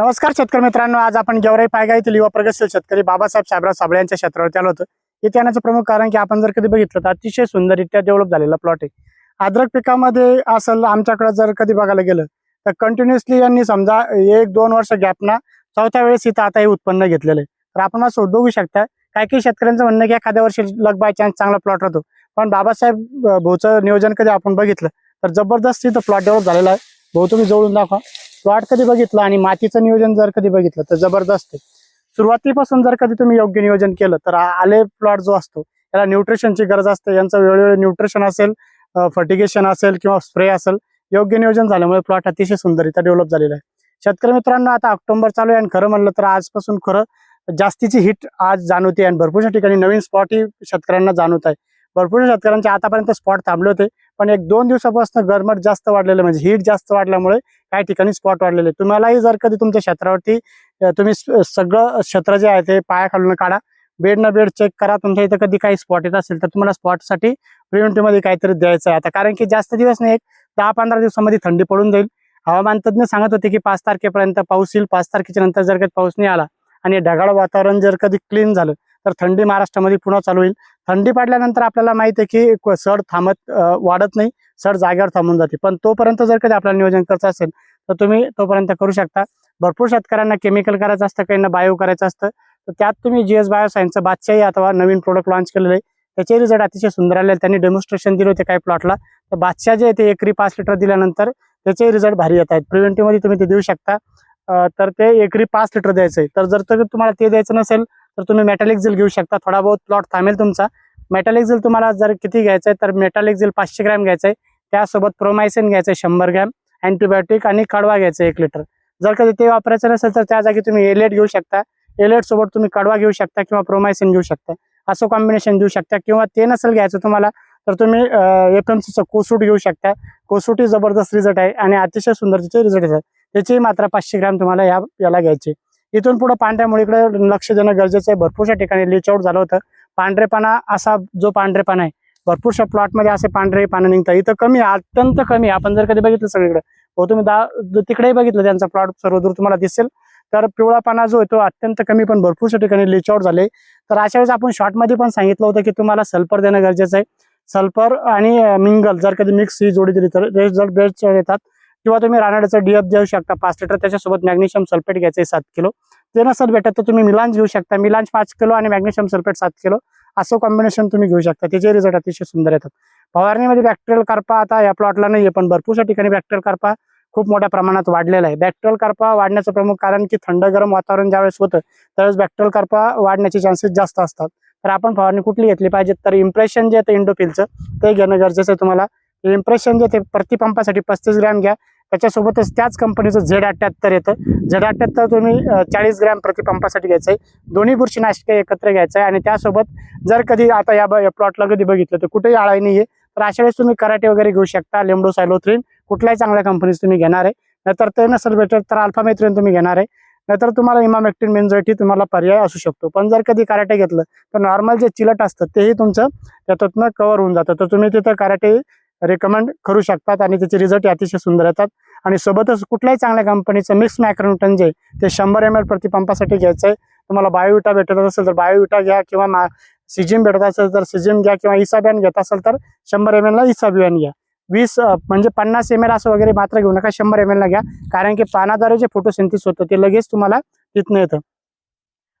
नमस्कार शेतकरी मित्रांनो आज आपण गेवराई पायगा येथील युवा प्रगतशील शेतकरी बाबासाहेब साहेबराव साबळे यांच्या क्षेत्रावरती आलो होतो. इथे येण्याचं प्रमुख कारण की आपण जर कधी बघितलं तर अतिशय सुंदररित्या डेव्हलप झालेला प्लॉट आहे. अद्रक पिकामध्ये असेल आमच्याकडे जर कधी बघायला गेलं तर कंटिन्युअसली यांनी समजा एक दोन वर्ष गॅपना चौथ्या वेळेस इथं आता हे उत्पन्न घेतलेलं आहे. तर आपण असं बघू शकता काही काही शेतकऱ्यांचं म्हणणं की एखाद्या वर्षी लग बाय चान्स चांगला प्लॉट राहतो. पण बाबासाहेब भाऊचं नियोजन कधी आपण बघितलं तर जबरदस्त इथं प्लॉट डेव्हलप झालेला आहे. भाऊ तुम्ही जवळून दाखवा. प्लॉट कधी बघितलं आणि मातीचं नियोजन जर कधी बघितलं तर जबरदस्त सुरुवातीपासून जर कधी तुम्ही योग्य नियोजन केलं तर आले प्लॉट जो असतो त्याला न्यूट्रिशनची गरज असते. यांचं वेळोवेळी न्यूट्रिशन असेल फर्टिगेशन असेल किंवा स्प्रे असेल योग्य नियोजन झाल्यामुळे प्लॉट अतिशय सुंदररित्या डेव्हलप झालेला आहे. शेतकरी मित्रांनो आता ऑक्टोबर चालू आहे आणि खरं म्हणलं तर आजपासून खरं जास्तीची हिट आज जाणवते. आणि भरपूरशा ठिकाणी नवीन स्पॉटही शेतकऱ्यांना जाणवत आहे. भरपूर शेतकऱ्यांचे आतापर्यंत स्पॉट थांबले होते. पण एक दोन दिवसापासून गरमट जास्त वाढलेलं म्हणजे हीट जास्त वाढल्यामुळे काही ठिकाणी स्पॉट वाढलेले. तुम्हालाही जर कधी तुमच्या क्षेत्रावरती तुम्ही सगळं क्षेत्र जे आहे ते पाया खालून काढा. बेड ना बेड चेक करा. तुमच्या इथं कधी काही स्पॉट येत असेल तर तुम्हाला स्पॉटसाठी प्रिव्हेंटिव्हमध्ये काहीतरी द्यायचं आहे. आता कारण की जास्त दिवस नाही एक दहा पंधरा दिवसामध्ये थंडी पडून जाईल. हवामान तज्ज्ञ सांगत होते की पाच तारखेपर्यंत पाऊस येईल. पाच तारखेच्या नंतर जर कधी पाऊस नाही आला आणि ढगाळ वातावरण जर कधी क्लीन झालं तर थंडी महाराष्ट्रामध्ये पुन्हा चालू होईल. थंडी पडल्यानंतर आपल्याला माहिती आहे की सड थांबत वाढत नाही सड जागेवर थांबून जाते. पण तोपर्यंत जर कधी आपल्याला नियोजन करायचं असेल तर तुम्ही तोपर्यंत करू शकता. भरपूर शेतकऱ्यांना केमिकल करायचं असतं काहींना बायो करायचं असतं. तर त्यात तुम्ही जीएस बायो सायन्सचं बादशाही अथवा नवीन प्रोडक्ट लॉन्च केलेलं आहे. त्याचे रिझल्ट अतिशय सुंदर आले त्यांनी डेमॉन्स्ट्रेशन दिले होते काही प्लॉटला तर बादशाह जे आहे ते एकरी पाच लिटर दिल्यानंतर त्याचे रिझल्ट भारी येत आहेत. प्रिव्हेंटिव्हमध्ये तुम्ही ते देऊ शकता. तर ते एकरी पाच लिटर द्यायचं आहे. तर जर तर तुम्हाला ते द्यायचं नसेल तर तुम्ही मेटॅलिक झेल घेऊ शकता. थोडा बहुत प्लॉट थांबेल तुमचा. मेटॅलिक झेल तुम्हाला जर किती घ्यायचं आहे तर मेटॅलिक झेल पाचशे ग्रॅम घ्यायचं आहे त्यासोबत प्रोमायसिन घ्यायचं आहे शंभर ग्रॅम अँटीबायोटिक आणि कडवा घ्यायचं एक लिटर जर कधी ते वापरायचं नसेल तर त्या जागी तुम्ही एलेट घेऊ शकता. एलेट सोबत तुम्ही कडवा घेऊ शकता किंवा प्रोमायसिन घेऊ शकता. असं कॉम्बिनेशन देऊ शकता. किंवा ते नसेल घ्यायचं तुम्हाला तर तुम्ही एफ एम सीचं कोसूट घेऊ शकता. कोसूट ही जबरदस्त रिझल्ट आहे आणि अतिशय सुंदर तिचे रिझल्ट आहे. त्याची मात्रा पाचशे ग्रॅम तुम्हाला या याला घ्यायची. इथून पुढे पांढऱ्यामुळे इकडे लक्ष देणं गरजेचं आहे. भरपूरशा ठिकाणी लिच आउट झालं होतं. पांढरेपणा असा जो पांढरेपणा आहे भरपूरशा प्लॉटमध्ये असे पांढरे पानं निघतात. इथं कमी आहे, अत्यंत कमी आहे. आपण जर कधी बघितलं सगळीकडे हो तुम्ही दा तिकडेही बघितलं त्यांचा प्लॉट सर्वदूर तुम्हाला दिसेल. तर पिवळा पाना जो आहे तो अत्यंत कमी पण भरपूरशा ठिकाणी लिचआउट झाले. तर अशा वेळेस आपण शॉर्टमध्ये पण सांगितलं होतं की तुम्हाला सल्फर देणं गरजेचं आहे. सल्फर आणि मिंगल जर कधी मिक्स ही जोडी दिली तर रिझल्ट बेस्ट येतात. किंवा तुम्ही रानाड्याचं डीएफ देऊ शकता पाच लिटर त्याच्यासोबत मॅग्नेशियम सल्फेट घ्यायचं आहे सात किलो. ते नसत भेटत तर तुम्ही मिलांज घेऊ शकता. मिलांज पाच किलो आणि मॅग्नेशियम सल्फेट सात किलो. असं कॉम्बिनेशन तुम्ही घेऊ शकता. त्याचे रिझल्ट अतिशय सुंदर येतात. फवारणीमध्ये बॅक्टेरियल करपा आता या प्लॉटला नाही पण भरपूरशा ठिकाणी बॅक्टेरियल करपा खूप मोठ्या प्रमाणात वाढलेला आहे. बॅक्टेरियल करपा वाढण्याचं प्रमुख कारण की थंड गरम वातावरण ज्यावेळेस होतं त्यावेळेस बॅक्टेरियल करपा वाढण्याचे चान्सेस जास्त असतात. तर आपण फवारणी कुठली घेतली पाहिजे? तर इम्प्रेशन जे आहे इंडोफिलचं ते घेणं गरजेचं आहे तुम्हाला. इम्प्रेशन जे ते प्रतिपंपासाठी पस्तीस ग्रॅम घ्या. त्याच्यासोबतच त्याच कंपनीचं झेड अठ्ठ्याहत्तर येतं. झेड अठ्याहत्तर तुम्ही चाळीस ग्रॅम प्रतिपंपासाठी घ्यायचं आहे दोन्ही बुरशीनाशके एकत्र घ्यायचं आहे आणि त्यासोबत जर कधी आता या प्लॉटला कधी बघितलं तर कुठेही आळाई नाही आहे तर अशा वेळेस तुम्ही कराटे वगैरे घेऊ शकता लेमडो सायलोथ्रीन कुठल्याही चांगल्या कंपनीचं तुम्ही घेणार आहे. नाहीतर ते नसेल भेटत तर अल्फामेथ्रीन तुम्ही घेणार आहे. नाहीतर तुम्हाला इमामेक्टिन मेन्झोटी तुम्हाला पर्याय असू शकतो. पण जर कधी कराटे घेतलं तर नॉर्मल जे चिलट असतं तेही तुमचं त्यातनं कवर होऊन जातं. तर तुम्ही तिथं कराटे रेकमेंड करू शकतात आणि त्याचे रिझल्ट अतिशय सुंदर येतात. आणि सोबतच कुठल्याही चांगल्या कंपनीचं मिक्स मॅक्रोन्यूटन जे ते शंभर एम एल प्रतिपंपासाठी घ्यायचं आहे तुम्हाला बायोविटा भेटत असेल तर बायोविटा घ्या किंवा मा सिजिम भेटत असेल तर सिजिम घ्या किंवा इसाबॅन घेत असेल तर शंभर एम एलला इसाबियान घ्या. वीस म्हणजे पन्नास एम एल असं वगैरे मात्र घेऊ नका शंभर एम एलला घ्या. कारण की पानाद्वारे जे फोटोसिंथिस होतं ते लगेच तुम्हाला तिथनं येतं.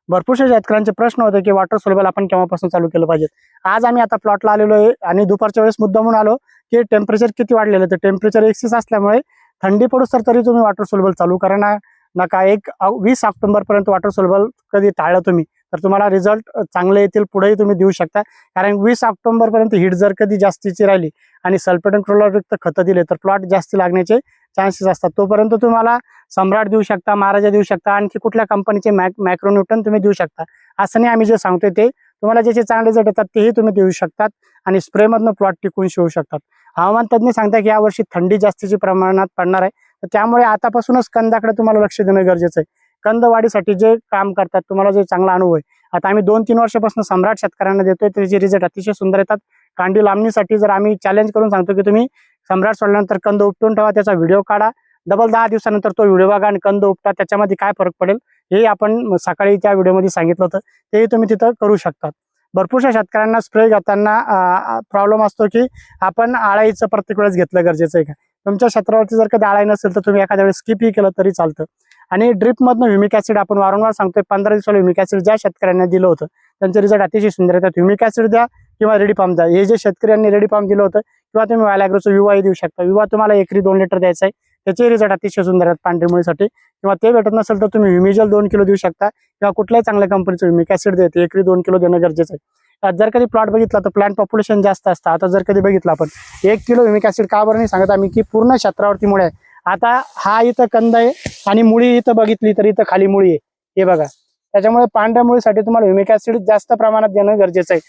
भरपूरशा शेतकऱ्यांचे प्रश्न होते की वॉटर सोल्युबल आपण केव्हापासून चालू केलं पाहिजे. आज आम्ही आता प्लॉटला आलेलो आहे आणि दुपारच्या वेळेस मुद्दा म्हणून आलो. की टेम्परेचर किती वाढलेलं तर टेम्परेचर एक्सेस असल्यामुळे थंडी पडूस तर तरी तुम्ही वॉटर सोल्युबल चालू करा ना. नका एक वीस ऑक्टोंबरपर्यंत वॉटर सोल्युबल कधी टाळलं तुम्ही. तर तुम्हाला रिझल्ट चांगले येतील पुढेही तुम्ही देऊ शकता. कारण वीस ऑक्टोंबरपर्यंत हीट जर कधी जास्तीची राहिली आणि सल्फेट अँड क्लोरायुक्त खतं दिले तर प्लॉट जास्ती लागण्याचे चान्सेस असतात. तोपर्यंत तुम्हाला सम्राट देऊ शकता महाराजा देऊ शकता आणखी कुठल्या कंपनीचे मॅक मॅक्रोन्यूटन तुम्ही देऊ शकता. असं नाही आम्ही जे सांगतोय ते तुम्हाला ज्याचे चांगले रिझल्ट येतात तेही तुम्ही देऊ शकतात आणि स्प्रेमधनं प्लॉट टिकून शिवू शकतात. हवामान तज्ज्ञ सांगतात की यावर्षी थंडी जास्तीची प्रमाणात पडणार आहे. तर त्यामुळे आतापासूनच कंदाकडे तुम्हाला लक्ष देणं गरजेचं आहे. कंद वाढीसाठी जे काम करतात तुम्हाला जे चांगला अनुभव आहे. आता आम्ही दोन तीन वर्षापासून सम्राट शेतकऱ्यांना देतोय त्याचे रिझल्ट अतिशय सुंदर येतात. कांडी लांबणीसाठी जर आम्ही चॅलेंज करून सांगतो की तुम्ही सम्राट सोडल्यानंतर कंद उपटून ठेवा त्याचा व्हिडिओ काढा. डबल दहा दिवसानंतर तो व्हिडिओ बघा आणि कंद उपटा त्याच्यामध्ये काय फरक पडेल हे आपण सकाळी त्या व्हिडिओमध्ये सांगितलं होतं. तेही तुम्ही तिथं करू शकतात. भरपूरशा शेतकऱ्यांना स्प्रे घेताना प्रॉब्लेम असतो की आपण आळाईचं प्रत्येक वेळेस घेतलं गरजेचं आहे का? तुमच्या क्षेत्रावरती जर कधी आळाई नसेल तर तुम्ही एखाद्या वेळेस स्किपही केलं तरी चालतं. आणि ड्रिपमधनं ह्युमिक ॲसिड आपण वारंवार सांगतोय पंधरा दिवसाला ह्युमिक ॲसिड ज्या शेतकऱ्यांना दिलं होतं त्यांचे रिझल्ट अतिशय सुंदर येतात ह्युमिक ॲसिड द्या किंवा रेडी पाम द्या. हे जे शेतकऱ्यांनी रेडी पाम दिलं होतं किंवा तुम्ही वायलाग्रोचं विवाही देऊ शकता. विवाह तुम्हाला एकरी दोन लिटर द्यायचा आहे. त्याचे रिझल्ट अतिशय सुंदर आहेत पांढरी मुळीसाठी. किंवा ते भेटत नसेल तर तुम्ही ह्युमिजल दोन किलो देऊ शकता. किंवा कुठल्याही चांगल्या कंपनीचं ह्युमिक ऍसिड देते एकरी दोन किलो देणं गरजेचं आहे. आज जर कधी प्लॉट बघितला तर प्लांट पॉप्युलेशन जास्त असतं. आता जर कधी बघितलं आपण एक किलो ह्युमिक ऍसिड का बरं नाही सांगत आम्ही की पूर्ण क्षेत्रावरती मुळे आहे. आता हा इथं कंद आहे आणि मुळी इथं बघितली तर इथं खाली मुळी आहे. हे बघा. त्याच्यामुळे पांढऱ्या मुळीसाठी तुम्हाला ह्युमिक ऍसिड जास्त प्रमाणात देणं गरजेचं आहे.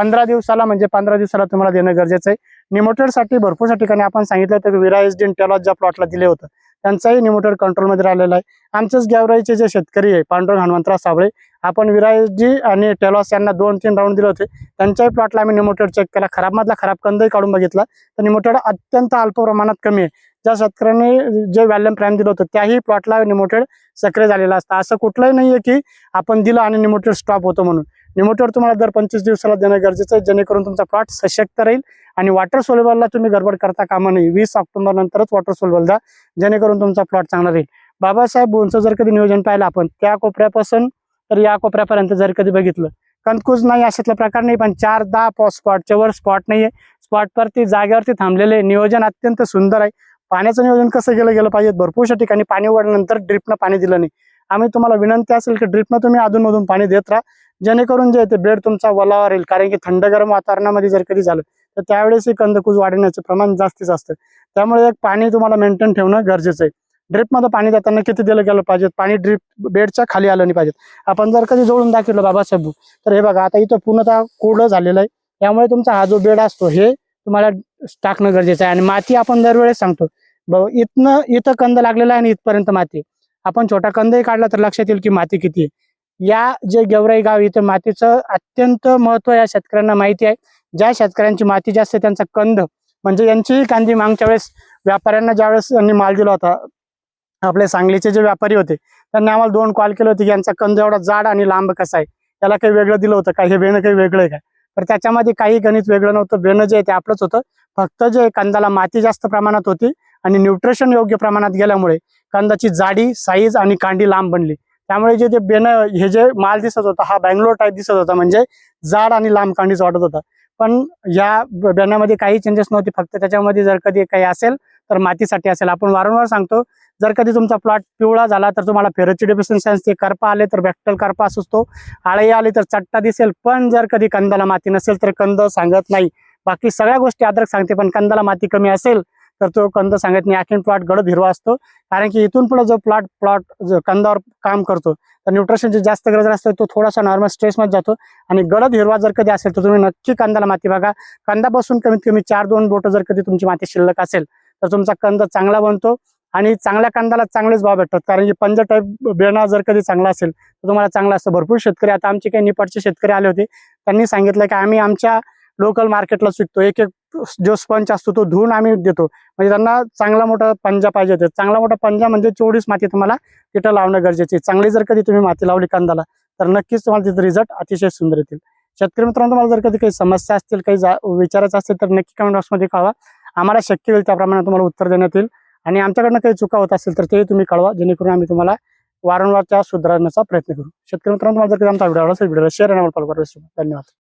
पंधरा दिवसाला म्हणजे पंधरा दिवसाला तुम्हाला देणं गरजेचं आहे. निमोटेडसाठी भरपूरशा ठिकाणी आपण सांगितलं होतं की विराईज डिन ज्या प्लॉटला दिले होतं. त्यांचाही निमोटेड कंट्रोलमध्ये राहिलेला आहे. आमचेच गॅवराईचे जे शेतकरी आहे पांडुरंग हनुमंतराव साबळे आपण विरायजी आणि टेलॉस यांना दोन तीन राऊंड दिले होते. त्यांच्याही प्लॉटला आम्ही निमोटेड चेक केला. खराबमधला खराब कंदही काढून बघितला. तर निमोटेड अत्यंत अल्प प्रमाणात कमी आहे. ज्या शेतकऱ्यांनी जे व्हॅल्यम प्राईम दिलं होतं त्याही प्लॉटला निमोटेड सक्रिय झालेला असतं. असं कुठलंही नाही आहे की आपण दिलं आणि निमोटेड स्टॉप होतो म्हणून. निमोटेड तुम्हाला दर पंचवीस दिवसाला देणं गरजेचं आहे जेणेकरून तुमचा प्लॉट सशक्त राहील आणि वॉटर सोलेबलला तुम्ही गडबड करता कामा नाही वीस ऑक्टोबर नंतरच वॉटर सोलेबल द्या जेणेकरून तुमचा प्लॉट चांगला राहील. बाबासाहेब बोनचं जर कधी नियोजन पाहिलं आपण त्या कोपऱ्यापासून तर या कोपऱ्यापर्यंत जर कधी बघितलं कंदकूज नाही अशातला प्रकार नाही पण चार दहा स्पॉटच्या वर स्पॉट नाही आहे स्पॉटवरती जागेवरती थांबलेले नियोजन अत्यंत सुंदर आहे. पाण्याचं नियोजन कसं केलं गेलं पाहिजे भरपूरशा ठिकाणी पाणी वाढल्यानंतर ड्रिपनं पाणी दिलं नाही. आम्ही तुम्हाला विनंती असेल की ड्रिपनं तुम्ही अधूनमधून पाणी देत राहा. जेणेकरून जे ते बेड तुमचा वलावर येईल कारण की थंड गरम वातावरणामध्ये जर कधी झालं तर त्यावेळेसही कंदकूज वाढण्याचं प्रमाण जास्तीच असतं. त्यामुळे एक पाणी तुम्हाला मेंटेन ठेवणं गरजेचं आहे. ड्रिपमध्ये पाणी देताना किती दिलं गेलं पाहिजे? पाणी ड्रिप बेडच्या खाली आलं नाही पाहिजे. आपण जर कधी जोडून दाखवलं बाबासाहेब तर हे बघा आता इथं पूर्णतः कोरडं झालेलं आहे. त्यामुळे तुमचा हा जो बेड असतो हे तुम्हाला टाकणं गरजेचं आहे. आणि माती आपण दरवेळेस सांगतो इथनं इथं कंद लागलेला आहे आणि इथपर्यंत माती. आपण छोटा कंदही काढला तर लक्षात येईल की माती किती आहे. या जे गेवराई गाव इथं मातीचं अत्यंत महत्त्व या शेतकऱ्यांना माहिती आहे. ज्या शेतकऱ्यांची माती जास्त त्यांचा कंद म्हणजे यांचीही कांदी मागच्या वेळेस व्यापाऱ्यांना ज्यावेळेस यांनी माल दिला होता आपले सांगलीचे जे व्यापारी होते त्यांनी आम्हाला दोन कॉल केले होते की यांचा कंद एवढा जाड आणि लांब कसा आहे. त्याला काही वेगळं दिलं होतं काही हे बेणं काही वेगळं आहे काय तर त्याच्यामध्ये काही गणित वेगळं नव्हतं बेणं जे आहे ते आपलंच होतं. फक्त जे कंदाला माती जास्त प्रमाणात होती आणि न्यूट्रिशन योग्य प्रमाणात गेल्यामुळे कंदाची जाडी साईज आणि कांडी लांब बनली. त्यामुळे जे जे बेन हे जे माल दिसत होता हा बँगलोर टाईप दिसत होता म्हणजे जाड आणि लांब कांडीच वाटत होता. पण या बेनामध्ये बेण्यामध्ये काही चेंजेस नव्हते फक्त त्याच्यामध्ये जर कधी काही असेल तर मातीसाठी असेल. आपण वारंवार सांगतो जर कधी तुमचा प्लॉट पिवळा झाला तर तुम्हाला फेरची डिफिशन्स ते करपा आले तर बॅक्टल करपा असतो. आळी आली तर चट्टा दिसेल पण जर कधी कंदाला माती नसेल तर कंद सांगत नाही. बाकी सगळ्या गोष्टी अद्रक सांगते पण कंदाला माती कमी असेल तर तो कंद सांगत नाही. आखीन प्लॉट गडद हिरवा असतो. कारण की इथून पुढे जो प्लॉट प्लॉट जो कंदावर काम करतो तर न्यूट्रिशनची जास्त गरज असते तो थोडासा नॉर्मल स्ट्रेसमध्ये जातो. आणि गडद हिरवा जर कधी असेल तर तुम्ही नक्की कंदाला माती बघा. कंदापासून कमीत कमी चार दोन बोटं जर कधी तुमची माती शिल्लक असेल तर तुमचा कंद चांगला बनतो. आणि चांगल्या कंदाला चांगलेच भाव भेटतात. कारण की पंज टाईप बेणा जर कधी चांगला असेल तर तुम्हाला चांगला असतं. भरपूर शेतकरी आता आमचे काही निपाटचे शेतकरी आले होते त्यांनी सांगितलं की आम्ही आमच्या लोकल मार्केटला विकतो. एक एक जो स्पंच असतो तो धुवून आम्ही देतो. म्हणजे त्यांना चांगला मोठा पंजा पाहिजे होते. चांगला मोठा पंजा म्हणजे चोवीस माती तुम्हाला तिथं लावणं गरजेचे आहे. चांगली जर कधी तुम्ही माती लावली कांदाला तर नक्कीच तुम्हाला तिथे रिझल्ट अतिशय सुंदर येतील. शेतकरी मित्रांनो तुम्हाला जर कधी काही समस्या असतील काही जा- विचारायचं असेल तर नक्की कमेंट बॉक्समध्ये कळवा. आम्हाला शक्य होईल त्याप्रमाणे तुम्हाला उत्तर देण्यात येईल. आणि आमच्याकडनं काही चुका होत असेल तर तेही तुम्ही कळवा. जेणेकरून आम्ही तुम्हाला वारंवार त्या सुधारण्याचा प्रयत्न करू. शेतकरी मित्रांनो तुम्हाला जर कधी आमचा व्हिडिओ आवडला असेल व्हिडिओला शेअर आणि फॉलो करू धन्यवाद.